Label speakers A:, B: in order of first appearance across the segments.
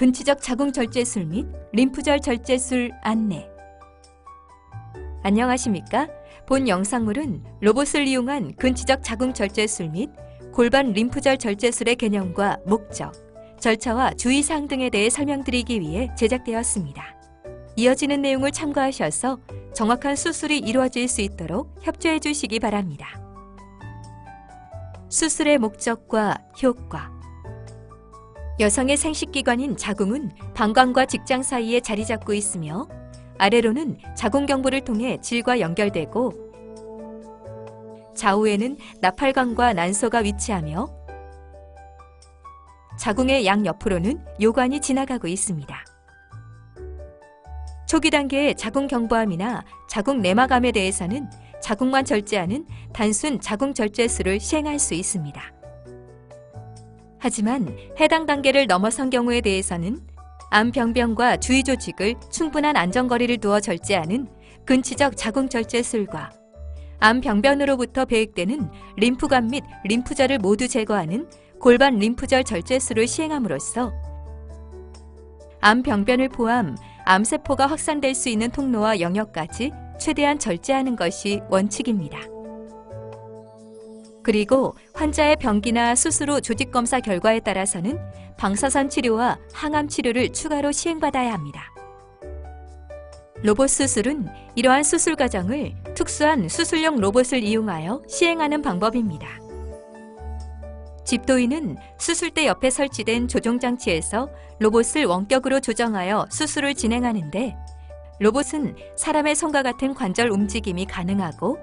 A: 근치적 자궁 절제술 및 림프절 절제술 안내. 안녕하십니까? 본 영상물은 로봇을 이용한 근치적 자궁 절제술 및 골반 림프절 절제술의 개념과 목적, 절차와 주의사항 등에 대해 설명드리기 위해 제작되었습니다. 이어지는 내용을 참고하셔서 정확한 수술이 이루어질 수 있도록 협조해 주시기 바랍니다. 수술의 목적과 효과 여성의 생식기관인 자궁은 방광과 직장 사이에 자리 잡고 있으며 아래로는 자궁경부를 통해 질과 연결되고 좌우에는 나팔관과 난소가 위치하며 자궁의 양옆으로는 요관이 지나가고 있습니다. 초기 단계의 자궁 경부암이나 자궁 내막암에 대해서는 자궁만 절제하는 단순 자궁 절제술을 시행할 수 있습니다. 하지만 해당 단계를 넘어선 경우에 대해서는 암병변과 주위 조직을 충분한 안전거리를 두어 절제하는 근치적 자궁 절제술과 암병변으로부터 배액되는 림프관 및 림프절을 모두 제거하는 골반 림프절 절제술을 시행함으로써 암병변을 포함 암세포가 확산될 수 있는 통로와 영역까지 최대한 절제하는 것이 원칙입니다. 그리고 환자의 병기나 수술 후 조직 검사 결과에 따라서는 방사선 치료와 항암 치료를 추가로 시행받아야 합니다. 로봇 수술은 이러한 수술 과정을 특수한 수술용 로봇을 이용하여 시행하는 방법입니다. 집도인은 수술대 옆에 설치된 조종장치에서 로봇을 원격으로 조정하여 수술을 진행하는데 로봇은 사람의 손과 같은 관절 움직임이 가능하고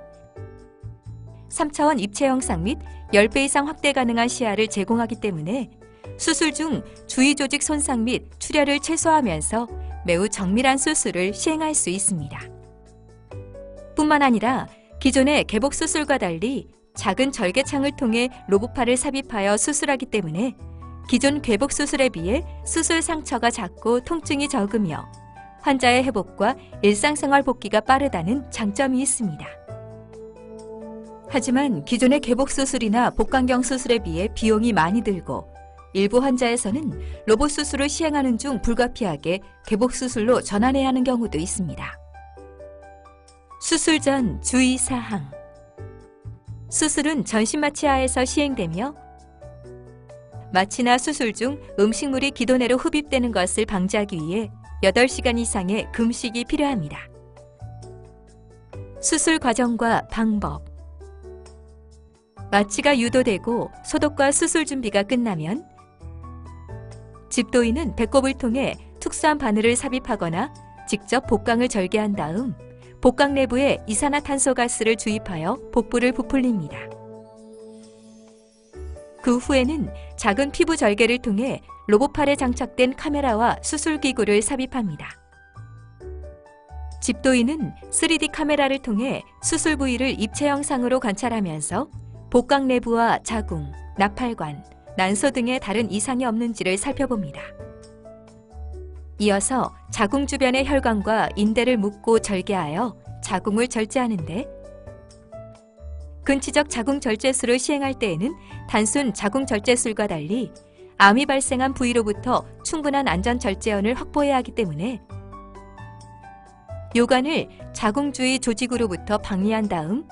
A: 3차원 입체 형상 및 10배 이상 확대 가능한 시야를 제공하기 때문에 수술 중 주위 조직 손상 및 출혈을 최소화하면서 매우 정밀한 수술을 시행할 수 있습니다. 뿐만 아니라 기존의 개복 수술과 달리 작은 절개창을 통해 로봇팔을 삽입하여 수술하기 때문에 기존 궤복 수술에 비해 수술 상처가 작고 통증이 적으며 환자의 회복과 일상생활 복귀가 빠르다는 장점이 있습니다. 하지만 기존의 개복 수술이나 복강경 수술에 비해 비용이 많이 들고 일부 환자에서는 로봇 수술을 시행하는 중 불가피하게 개복 수술로 전환해야 하는 경우도 있습니다. 수술 전 주의 사항 수술은 전신 마취하에서 시행되며 마취나 수술 중 음식물이 기도 내로 흡입되는 것을 방지하기 위해 8시간 이상의 금식이 필요합니다. 수술 과정과 방법 마취가 유도되고 소독과 수술 준비가 끝나면 집도인은 배꼽을 통해 특수한 바늘을 삽입하거나 직접 복강을 절개한 다음 복강 내부에 이산화탄소 가스를 주입하여 복부를 부풀립니다. 그 후에는 작은 피부 절개를 통해 로봇팔에 장착된 카메라와 수술기구를 삽입합니다. 집도인은 3D 카메라를 통해 수술 부위를 입체 영상으로 관찰하면서 복강 내부와 자궁, 나팔관, 난소 등의 다른 이상이 없는지를 살펴봅니다. 이어서 자궁 주변의 혈관과 인대를 묶고 절개하여 자궁을 절제하는데 근치적 자궁 절제술을 시행할 때에는 단순 자궁 절제술과 달리 암이 발생한 부위로부터 충분한 안전 절제원을 확보해야 하기 때문에 요관을 자궁 주위 조직으로부터 방리한 다음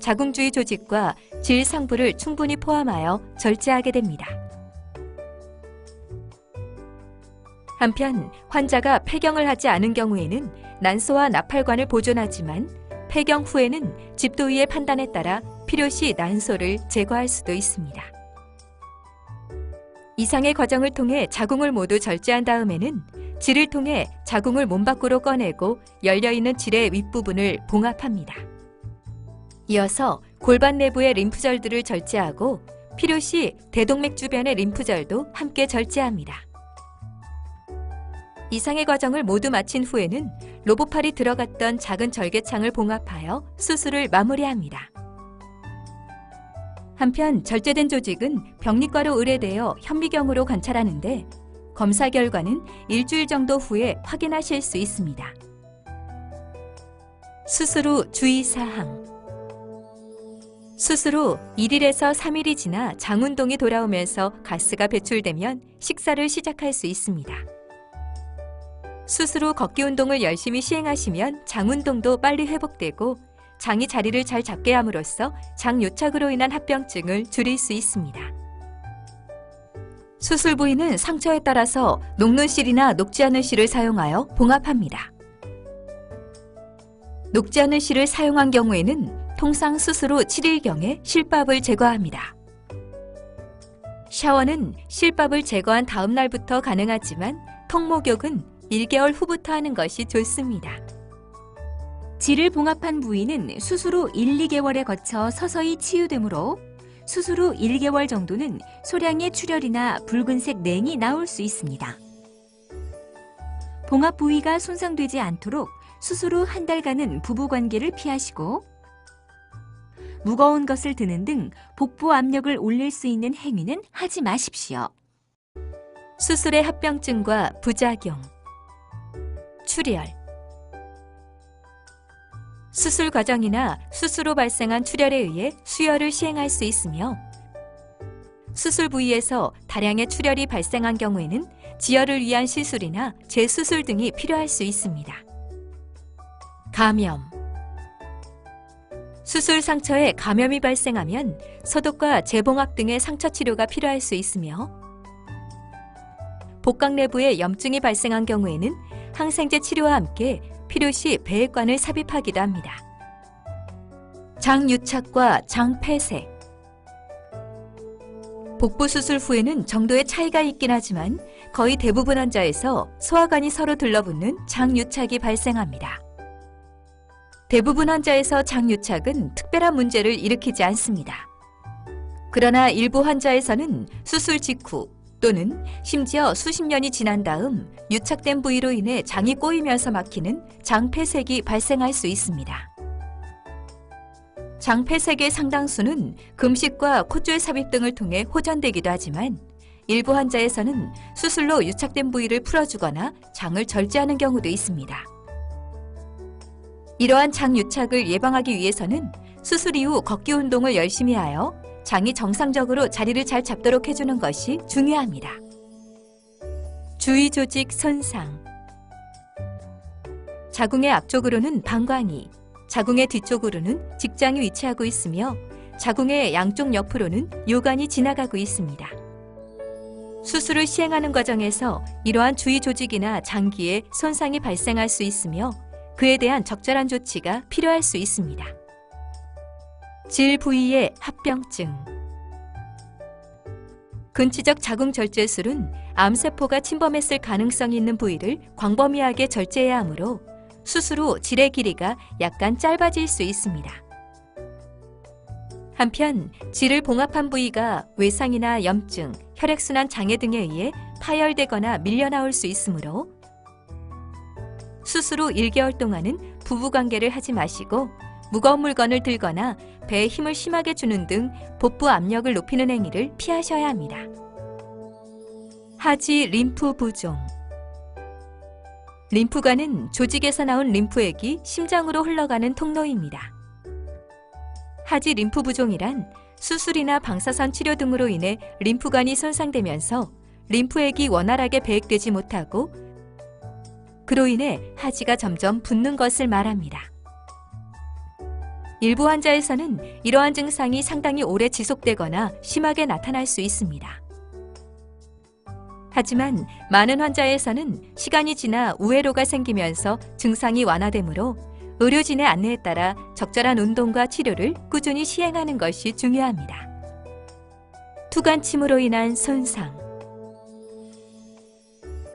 A: 자궁 주위 조직과 질 상부를 충분히 포함하여 절제하게 됩니다. 한편 환자가 폐경을 하지 않은 경우에는 난소와 나팔관을 보존하지만 폐경 후에는 집도의의 판단에 따라 필요시 난소를 제거할 수도 있습니다. 이상의 과정을 통해 자궁을 모두 절제한 다음에는 질을 통해 자궁을 몸 밖으로 꺼내고 열려있는 질의 윗부분을 봉합합니다. 이어서 골반 내부의 림프절들을 절제하고 필요시 대동맥 주변의 림프절도 함께 절제합니다. 이상의 과정을 모두 마친 후에는 로봇팔이 들어갔던 작은 절개창을 봉합하여 수술을 마무리합니다. 한편 절제된 조직은 병리과로 의뢰되어 현미경으로 관찰하는데 검사 결과는 일주일 정도 후에 확인하실 수 있습니다. 수술 후 주의사항 후 1일에서 3일이 지나 장운동이 돌아오면서 가스가 배출되면 식사를 시작할 수 있습니다. 후 걷기 운동을 열심히 시행하시면 장운동도 빨리 회복되고 장이 자리를 잘 잡게 함으로써 장요착으로 인한 합병증을 줄일 수 있습니다. 수술 부위는 상처에 따라서 녹는 실이나 녹지 않은 실을 사용하여 봉합합니다. 녹지 않은 실을 사용한 경우에는 통상 후 7일경에 실밥을 제거합니다. 샤워는 실밥을 제거한 다음 날부터 가능하지만 통목욕은 1개월 후부터 하는 것이 좋습니다.
B: 질을 봉합한 부위는 수술 후 1, 2개월에 거쳐 서서히 치유되므로 수술 후 1개월 정도는 소량의 출혈이나 붉은색 냉이 나올 수 있습니다. 봉합 부위가 손상되지 않도록 수술 후 한 달간은 부부 관계를 피하시고 무거운 것을 드는 등 복부 압력을 올릴 수 있는 행위는 하지 마십시오.
A: 수술의 합병증과 부작용, 출혈. 수술 과정이나 수술 후 발생한 출혈에 의해 수혈을 시행할 수 있으며 수술 부위에서 다량의 출혈이 발생한 경우에는 지혈을 위한 시술이나 재수술 등이 필요할 수 있습니다. 감염 수술 상처에 감염이 발생하면 소독과 재봉합 등의 상처 치료가 필요할 수 있으며 복강 내부에 염증이 발생한 경우에는 항생제 치료와 함께 필요시 배액관을 삽입하기도 합니다. 장유착과 장폐색 복부 수술 후에는 정도의 차이가 있긴 하지만 거의 대부분 환자에서 소화관이 서로 들러붙는 장유착이 발생합니다. 대부분 환자에서 장유착은 특별한 문제를 일으키지 않습니다. 그러나 일부 환자에서는 수술 직후 또는 심지어 수십 년이 지난 다음 유착된 부위로 인해 장이 꼬이면서 막히는 장폐색이 발생할 수 있습니다. 장폐색의 상당수는 금식과 콧줄 삽입 등을 통해 호전되기도 하지만 일부 환자에서는 수술로 유착된 부위를 풀어주거나 장을 절제하는 경우도 있습니다. 이러한 장 유착을 예방하기 위해서는 수술 이후 걷기 운동을 열심히 하여 장이 정상적으로 자리를 잘 잡도록 해주는 것이 중요합니다. 주위 조직 손상 자궁의 앞쪽으로는 방광이, 자궁의 뒤쪽으로는 직장이 위치하고 있으며 자궁의 양쪽 옆으로는 요관이 지나가고 있습니다. 수술을 시행하는 과정에서 이러한 주위 조직이나 장기에 손상이 발생할 수 있으며 그에 대한 적절한 조치가 필요할 수 있습니다. 질 부위의 합병증 근치적 자궁 절제술은 암세포가 침범했을 가능성이 있는 부위를 광범위하게 절제해야 하므로 수술 후 질의 길이가 약간 짧아질 수 있습니다. 한편 질을 봉합한 부위가 외상이나 염증, 혈액순환 장애 등에 의해 파열되거나 밀려나올 수 있으므로 수술 후 1개월 동안은 부부관계를 하지 마시고 무거운 물건을 들거나 배에 힘을 심하게 주는 등 복부 압력을 높이는 행위를 피하셔야 합니다. 하지 림프 부종 림프관은 조직에서 나온 림프액이 심장으로 흘러가는 통로입니다. 하지 림프 부종이란 수술이나 방사선 치료 등으로 인해 림프관이 손상되면서 림프액이 원활하게 배액되지 못하고 그로 인해 하지가 점점 붓는 것을 말합니다. 일부 환자에서는 이러한 증상이 상당히 오래 지속되거나 심하게 나타날 수 있습니다. 하지만 많은 환자에서는 시간이 지나 우회로가 생기면서 증상이 완화되므로 의료진의 안내에 따라 적절한 운동과 치료를 꾸준히 시행하는 것이 중요합니다. 투간침으로 인한 손상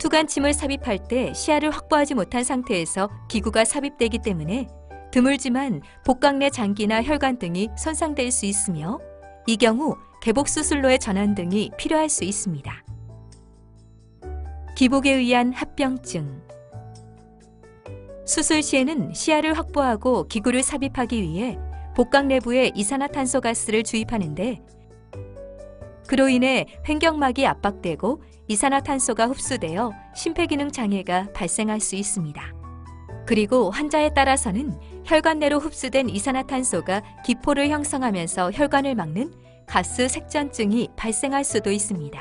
A: 투간침을 삽입할 때 시야를 확보하지 못한 상태에서 기구가 삽입되기 때문에 드물지만 복강 내 장기나 혈관 등이 손상될 수 있으며 이 경우 개복 수술로의 전환 등이 필요할 수 있습니다. 기복에 의한 합병증 수술 시에는 시야를 확보하고 기구를 삽입하기 위해 복강 내부에 이산화탄소 가스를 주입하는데 그로 인해 횡격막이 압박되고 이산화탄소가 흡수되어 심폐기능 장애가 발생할 수 있습니다. 그리고 환자에 따라서는 혈관 내로 흡수된 이산화탄소가 기포를 형성하면서 혈관을 막는 가스 색전증이 발생할 수도 있습니다.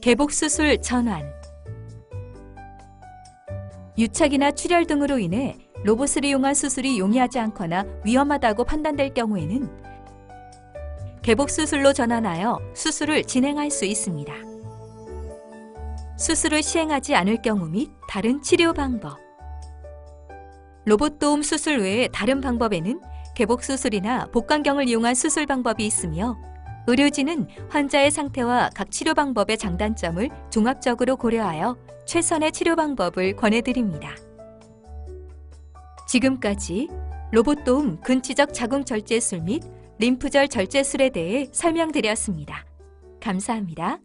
A: 개복 수술 전환 유착이나 출혈 등으로 인해 로봇을 이용한 수술이 용이하지 않거나 위험하다고 판단될 경우에는 개복 수술로 전환하여 수술을 진행할 수 있습니다. 수술을 시행하지 않을 경우 및 다른 치료 방법. 로봇 도움 수술 외에 다른 방법에는 개복 수술이나 복강경을 이용한 수술 방법이 있으며 의료진은 환자의 상태와 각 치료 방법의 장단점을 종합적으로 고려하여 최선의 치료 방법을 권해드립니다. 지금까지 로봇 도움 근치적 자궁 절제술 및 림프절 절제술에 대해 설명드렸습니다. 감사합니다.